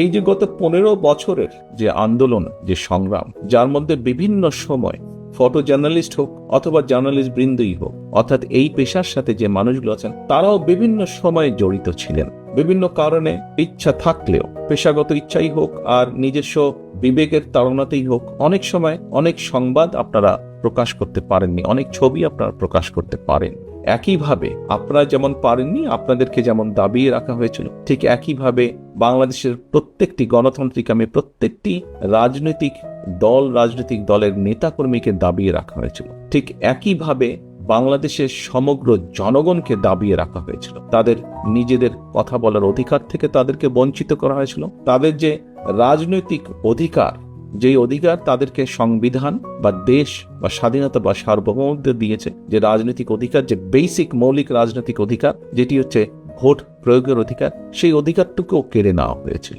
এই যে গত পনেরো বছরের যে আন্দোলন, যে সংগ্রাম, যার মধ্যে বিভিন্ন সময় ফটো জার্নালিস্ট হোক অথবা জার্নালিস্ট বৃন্দই হোক, অর্থাৎ এই পেশার সাথে যে মানুষগুলো আছেন, তারাও বিভিন্ন সময়ে জড়িত ছিলেন। বিভিন্ন কারণে ইচ্ছা থাকলেও, পেশাগত ইচ্ছাই হোক আর নিজস্ব বিবেকের তাড়নাতেই হোক, অনেক সময় অনেক সংবাদ আপনারা প্রকাশ করতে পারেননি, অনেক ছবি আপনারা প্রকাশ করতে পারেন একইভাবে আপনারা যেমন পারেননি, আপনাদেরকে যেমন দাবিয়ে রাখা হয়েছিল, ঠিক একইভাবে বাংলাদেশের প্রত্যেকটি গণতান্ত্রিক আমি প্রত্যেকটি রাজনৈতিক দল, রাজনৈতিক দলের নেতাকর্মীকে দাবিয়ে রাখা হয়েছিল। ঠিক একইভাবে বাংলাদেশের সমগ্র জনগণকে দাবিয়ে রাখা হয়েছিল। তাদের নিজেদের কথা বলার অধিকার থেকে তাদেরকে বঞ্চিত করা হয়েছিল। তাদের যে রাজনৈতিক অধিকার যেই অধিকার তাদেরকে সংবিধান বা দেশ বা স্বাধীনতা বা সার্বভৌমত্ব দিয়েছে, যে রাজনৈতিক অধিকার, যে বেসিক মৌলিক রাজনৈতিক অধিকার, যেটি হচ্ছে ভোট প্রয়োগের অধিকার, সেই অধিকারটুকুও কেড়ে নেওয়া হয়েছিল।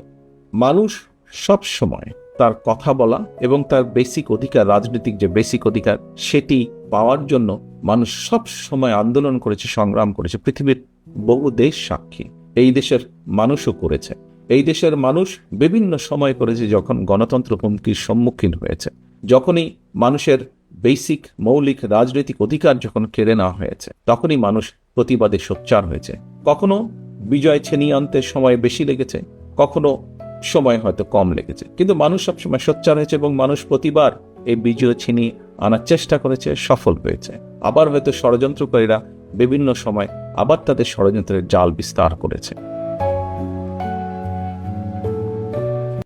মানুষ সব সময় তার কথা বলা এবং তার বেসিক অধিকার, রাজনৈতিক যে বেসিক অধিকার, সেটি পাওয়ার জন্য মানুষ সব সময় আন্দোলন করেছে, সংগ্রাম করেছে, পৃথিবীর বহু দেশ সাক্ষী। এই দেশের মানুষও করেছে। এই দেশের মানুষ বিভিন্ন সময় করেছে যখন গণতন্ত্র হুমকির সম্মুখীন হয়েছে। যখনই মানুষের বেসিক মৌলিক, রাজনৈতিক অধিকার যখন কেড়ে নেওয়া হয়েছে, তখনই মানুষ প্রতিবাদে সোচ্চার হয়েছে। কখনো বিজয় ছিনিয়ে আনতে সময় বেশি লেগেছে, কখনো সময় হয়তো কম লেগেছে। কিন্তু মানুষ সবসময় সোচ্চার হয়েছে এবং মানুষ প্রতিবার এই বিজয় ছিনিয়ে আনার চেষ্টা করেছে, সফল হয়েছে। আবার হয়তো ষড়যন্ত্রকারীরা বিভিন্ন সময় আবার তাদের ষড়যন্ত্রের জাল বিস্তার করেছে।